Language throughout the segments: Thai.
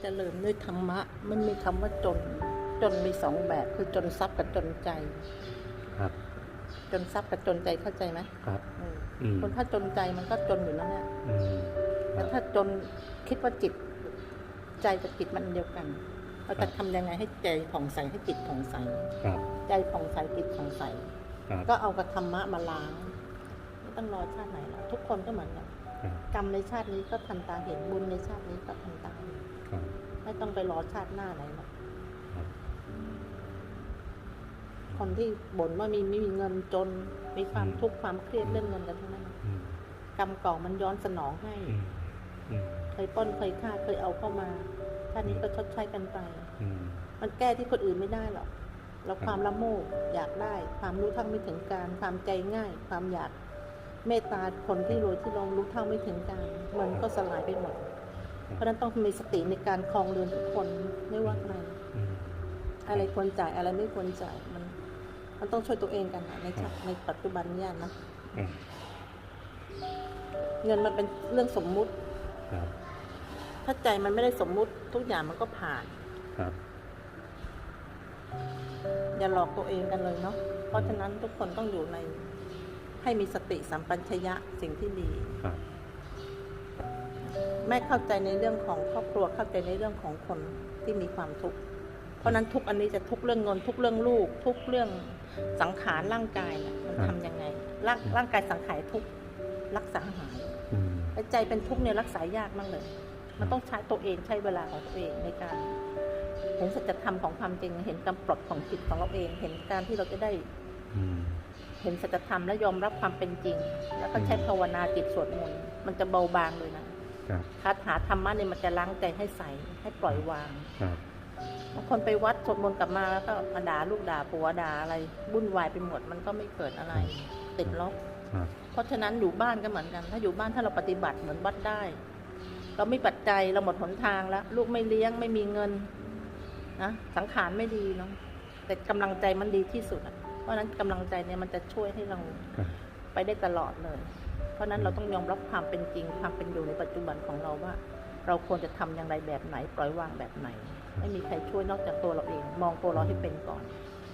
เจริญด้วยธรรมะมันมีคำว่าจน จนมีสองแบบคือจนทรัพย์กับจนใจ ครับ จนทรัพย์กับจนใจเข้าใจไหมครับอืมอืมคนถ้าจนใจมันก็จนอยู่นั่นแหละอืมคแต่รับถ้าจนคิดว่าจิต ใจกับจิตมันเดียวกันเราจะทำยังไงให้ใจผ่องใสให้จิตผ่องใสครับใจผ่องใสจิตผ่องใสครับก็เอากระธรรมะมาล้างไม่ต้องรอชาติไหนหรอกทุกคนก็เหมือนกันครับกรรมในชาตินี้ก็ทันตาเห็นบุญในชาตินี้ก็ทันตาเห็นครับ ไม่ต้องไปรอชาติหน้าไหนหรอกครับคนที่บ่นว่ามีไม่มีเงินจนมีความทุกข์ความเครียดเรื่องเงินกันทั้งนั้นอืมกรรมเก่ามันย้อนสนองให้อืมอืมเคยปล้นเคยฆ่าเคยเอาเข้ามาชาตินี้ก็ชดใช้กันไปอืมมันแก้ที่คนอื่นไม่ได้หรอกแล้วความละโมบอยากได้ ความรู้เท่าไม่ถึงการความใจง่าย ความอยากเมตตาคนที่รวยที่ลงรู้เท่าไม่ถึงการมันก็สลายไปหมด เพราะฉะนั้นต้องมีสติในการคลองเรือนทุกคนไม่ว่าใครอืมอะไรควรจ่ายอะไรไม่ควรจ่ายมัน มันต้องช่วยตัวเองกันนะในชาในปัจจุบันเนี่ยนะอืมเงินมันเป็นเรื่องสมมุติครับถ้าใจมันไม่ได้สมมุติทุกอย่างมันก็ผ่านครับอย่าหลอกตัวเองกันเลยเนาะเพราะฉะนั้นทุกคนต้องอยู่ใน ให้มีสติสัมปชัญญะสิ่งที่ดีครับแม่เข้าใจในเรื่องของครอบครัวเข้าใจในเรื่องของคนที่มีความทุกข์เพราะฉะนั้นทุกอันนี้จะทุกเรื่องเงินทุกเรื่องลูก ทุกเรื่องสังขารร่างกายเนี่ยมันทำยังไงร่างร่างกายสังขารทุกข์รักษาหายอืมแต่ใจเป็นทุกข์เนี่ยรักษายากมากเลย มันต้องใช้ตัวเองใช้เวลาของตัวเองในการเห็นสัจธรรมของความจริง เห็นการปลดของจิตของเราเอง เห็นการที่เราจะได้อืมเห็นสัจธรรมและยอมรับความเป็นจริง แล้วก็ใช้ภาวนาจิตสวดมนต์มันจะเบาบางเลยนะ ครับคาถาธรรมะเนี่ยมันจะล้างใจให้ใสให้ปล่อยวางครับบางคนไปวัดสวดมนต์กลับมาแล้วก็มาด่าลูกด่าผัวด่าอะไรวุ่นวายไปหมดมันก็ไม่เกิดอะไร ติดลบครับเพราะฉะนั้นอยู่บ้านก็เหมือนกัน ถ้าอยู่บ้านถ้าเราปฏิบัติเหมือนวัดได้ เราไม่ปัจจัยเราหมดหนทางแล้ว ลูกไม่เลี้ยงไม่มีเงินนะสังขารไม่ดีเนาะแต่กำลังใจมันดีที่สุดอะเพราะฉะนั้นกำลังใจเนี่ยมันจะช่วยให้เราครับไปได้ตลอดเลย เพราะฉะนั้นเราต้องยอมรับความเป็นจริงความเป็นอยู่ในปัจจุบันของเราว่า เราควรจะทำอย่างไรแบบไหน ปล่อยวางแบบไหน ไม่มีใครช่วยนอกจากตัวเราเอง มองตัวเราให้เป็นก่อน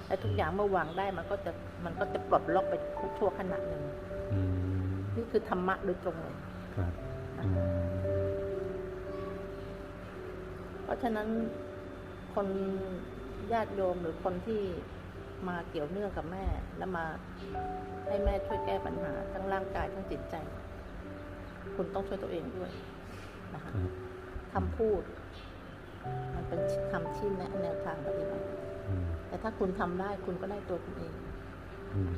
และทุกอย่างเมื่อวางได้มันก็จะมันก็จะปลดล็อกไปทุกชั่วขณะหนึ่งอืมนี่คือธรรมะโดยตรงเลยครับอืมเพราะฉะนั้นคนญาติโยมหรือคนที่ มาเกี่ยวเนื่องกับแม่ แล้วมาให้แม่ช่วยแก้ปัญหา ทั้งร่างกายทั้งจิตใจ คุณต้องช่วยตัวเองด้วยนะคะครับคำพูด มันเป็นคำชี้แนะแนวทางปฏิบัติอืมแต่ถ้าคุณทำได้คุณก็ได้ตัวคุณเองอืม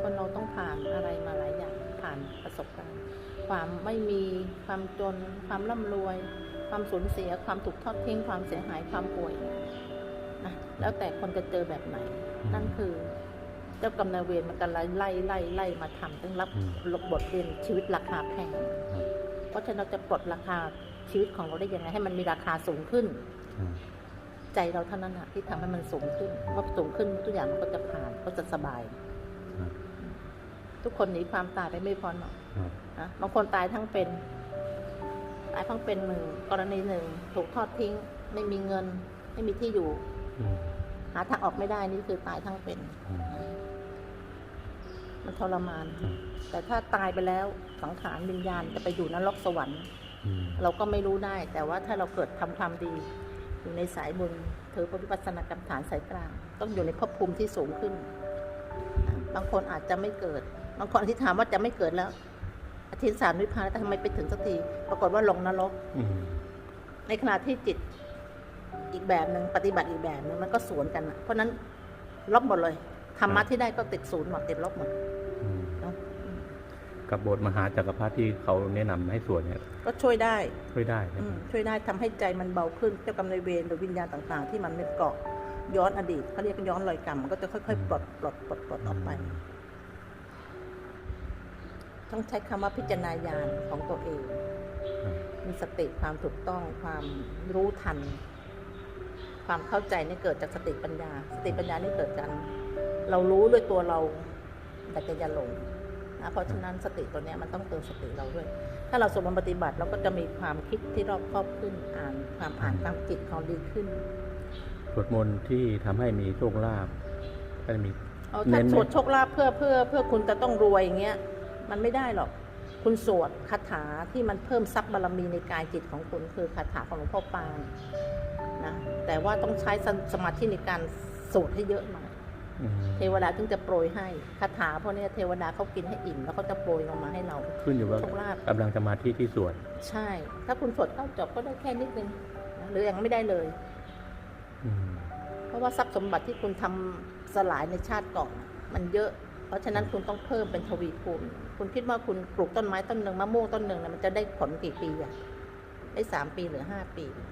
คนเราต้องผ่านอะไรมาหลายอย่างผ่านประสบการณ์ ความไม่มีความจน ความร่ำรวย ความสูญเสีย ความถูกทอดทิ้ง ความเสียหายความป่วยนะ แล้วแต่คนจะเจอแบบไหน นั่นคือ เจ้ากรรมนายเวรมันกันไล่ไล่ไล่ไล่มาทำต้องรับบทเรียนชีวิตราคาแพงครับเพราะฉะนั้นเราจะปลดราคาชีวิตของเราได้ยังไงให้มันมีราคาสูงขึ้นครับใจเราเท่านั้นนะที่ทำให้มันสูงขึ้นเมื่อสูงขึ้นทุกอย่างมันก็จะผ่านก็จะสบายครับทุกคนหนีความตายไปไม่พ้นหรอกครับนะบางคนตายทั้งเป็นตายทั้งเป็นหนึ่งกรณีหนึ่งถูกทอดทิ้ง ไม่มีเงิน ไม่มีที่อยู่อืม หาทางออกไม่ได้นี่คือตายทั้งเป็นอืมมันทรมานครับแต่ถ้าตายไปแล้วสังขารวิญญาณจะไปอยู่นรกสวรรค์อืมเราก็ไม่รู้ได้ แต่ว่าถ้าเราเกิดทำความดี อยู่ในสายบุญถือปฏิปัสนากรรมฐานสายกลาง ต้องอยู่ในภพภูมิที่สูงขึ้นนะบางคนอาจจะไม่เกิด บางคนอธิษฐานว่าจะไม่เกิดแล้วอธิษฐานวิพานแต่ทำไมไปถึงสักที ปรากฏว่าลงนรกอืมในขณะที่จิต อีกแบบหนึ่งปฏิบัติอีกแบบหนึงมันก็สวนกันน่ะเพราะฉะนั้นลบหมดเลยธรรมะที่ได้ก็ติดศูนย์หมดติดลบหมดอืมเนอะกับบทมหาจักรพรรดิที่เขาแนะนำให้สวดเนี่ย ก็ช่วยได้ช่วยได้ใช่อืไหมมช่วยได้ทำให้ใจมันเบาขึ้นเจ้ากรรมนายเวรหรือวิญญาณต่าง ๆ ที่มันไม่เกาะย้อนอดีตเขาเรียกย้อนรอยกรรมมันก็จะค่อยๆปลดปลดปลดปลดออกไป ต้องใช้คำว่าพิจารณาญาณของตัวเองครับมีสติความถูกต้องความรู้ทัน ความเข้าใจนี่เกิดจากสติปัญญา สติปัญญานี่เกิดจากเรารู้ด้วยตัวเราแต่จะอย่าหลงนะเพราะฉะนั้นสติตัวเนี้ยมันต้องเตือนสติเราด้วย ถ้าเราสวดมนต์ปฏิบัติเราก็จะมีความคิดที่รอบคอบขึ้นอ่านความอ่านตามจิตของดีขึ้นสวดมนต์ที่ทำให้มีโชคลาภก็จะมีเอาเน้ถ้านไหมสวดโชคลาภเพื่อเพื่อเพื่อคุณจะต้องรวยอย่างเงี้ย มันไม่ได้หรอก คุณสวดคาถาที่มันเพิ่มทรัพย์บารมีในกายจิตของคุณคือคาถาของหลวงพ่อปาน นะ แต่ว่าต้องใช้สสมาธิในการสวดให้เยอะหน่อยอืมเทวดาถึงจะโปรยให้คาถาพวกเนี้ยเทวดาเขากินให้อิ่มแล้วเขาจะโปรยลงมาให้เรา ขึ้นอยู่ว่าโชคลาภกำลังสมาธิที่สวดใช่ ถ้าคุณสวดเข้าจบก็ได้แค่นิดนึงนะหรือยังไม่ได้เลยอืมเพราะว่าทรัพย์สมบัติที่คุณทำสลายในชาติก่อนน่ะมันเยอะ เพราะฉะนั้นคุณต้องเพิ่มเป็นทวีคูณคุณคิดว่าคุณปลูกต้นไม้ต้นหนึ่งมะม่วงต้นหนึ่งนะมันจะได้ผลกี่ปีอะได้สามปีหรือห้าปีนะ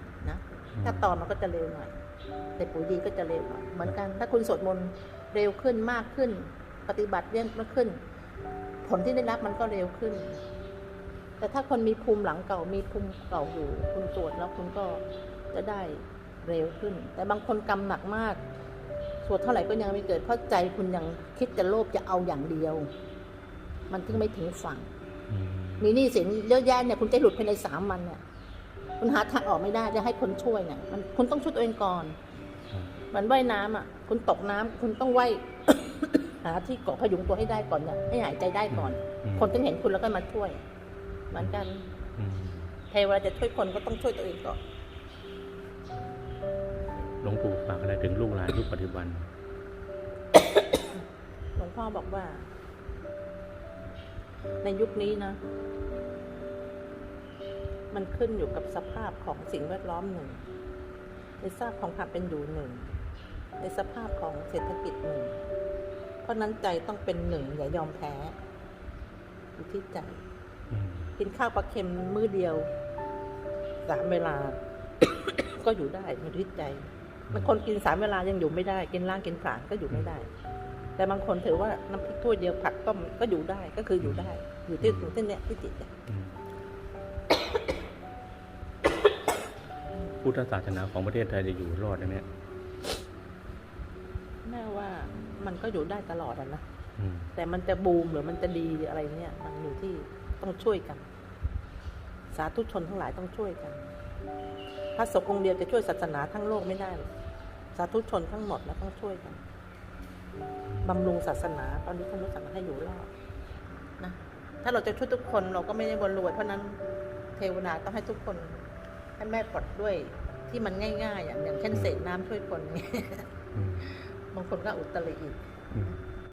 ถ้าตอนมันก็จะเร็วหน่อยแต่ปุ๋ยดีก็จะเร็วหน่อยเหมือนกัน ถ้าคุณสวดมนต์เร็วขึ้นมากขึ้น ปฏิบัติเยอะมากขึ้น ผลที่ได้รับมันก็เร็วขึ้น แต่ถ้าคนมีภูมิหลังเก่ามีภูมิเก่าอยู่ คุณตรวจแล้วคุณก็จะได้เร็วขึ้น แต่บางคนกรรมหนักมากสวดเท่าไหร่ก็ยังไม่เกิดเพราะใจคุณยังคิดจะโลภจะเอาอย่างเดียว มันถึงไม่ถึงฝั่งอืมมีหนี้สินเยอะแยะเนี่ยคุณจะหลุดภายในสามวันเนี่ย คุณหาทางออกไม่ได้จะให้คนช่วยเนี่ยมันคุณต้องช่วยตัวเองก่อนครับเหมันว่ายน้ำอะ คุณตกน้ำคุณต้องว่ายหาที่เกาะพยุงตัวให้ได้ก่อนเนี่ยให้หายใจได้ก่อนอืมคนถึงเห็นคุณแล้วก็มาช่วย เหมือนกันอืมเทวดาจะช่วยคนก็ต้องช่วยตัวเองก่อนหลวงปู่ฝากอะไรถึงลูกหลานยุคปัจจุบันหลวงพ่อบอกว่า ในยุคนี้นะ มันขึ้นอยู่กับสภาพของสิ่งแวดล้อมหนึ่ง ในสภาพของความเป็นอยู่หนึ่ง ในสภาพของเศรษฐกิจหนึ่ง เพราะนั้นใจต้องเป็นหนึ่งอย่ายอมแพ้อยู่ที่ใจอืมกินข้าวปลาเค็มมื้อเดียวสามเวลา ก็อยู่ได้อยู่ที่ใจบางคนกินสามเวลายังอยู่ไม่ได้ กินล่างกินผลานก็อยู่ไม่ได้ แต่บางคนถือว่าน้ำพริกถ้วยเดียวผัดต้มก็อยู่ได้ก็คืออยู่ได้ อยู่ที่อยู่ที่เนี้ยที่จิตเนี่ย พุทธศาสนาของประเทศไทยจะอยู่รอดได้ไหมแม่ว่ามันก็อยู่ได้ตลอดอะนะอืมแต่มันจะบูมหรือมันจะดีหรืออะไรเนี่ยมันอยู่ที่ต้องช่วยกัน สาธุชนทั้งหลายต้องช่วยกันพระสงฆ์องค์เดียวจะช่วยศาสนาทั้งโลกไม่ได้หรอกสาธุชนทั้งหมดแล้วต้องช่วยกันบำรุงศาสนาตอนนี้ท่านรู้ศาสนาให้อยู่รอดนะถ้าเราจะช่วยทุกคนเราก็ไม่ได้บนรวยเพราะฉะนั้นเทวดาต้องให้ทุกคนให้แม่ปลดด้วย ที่มันง่ายๆ อย่างอย่างเช่นเศษน้ำช่วยคนเนี่ยอืมบางคนก็อุตริอีกอืม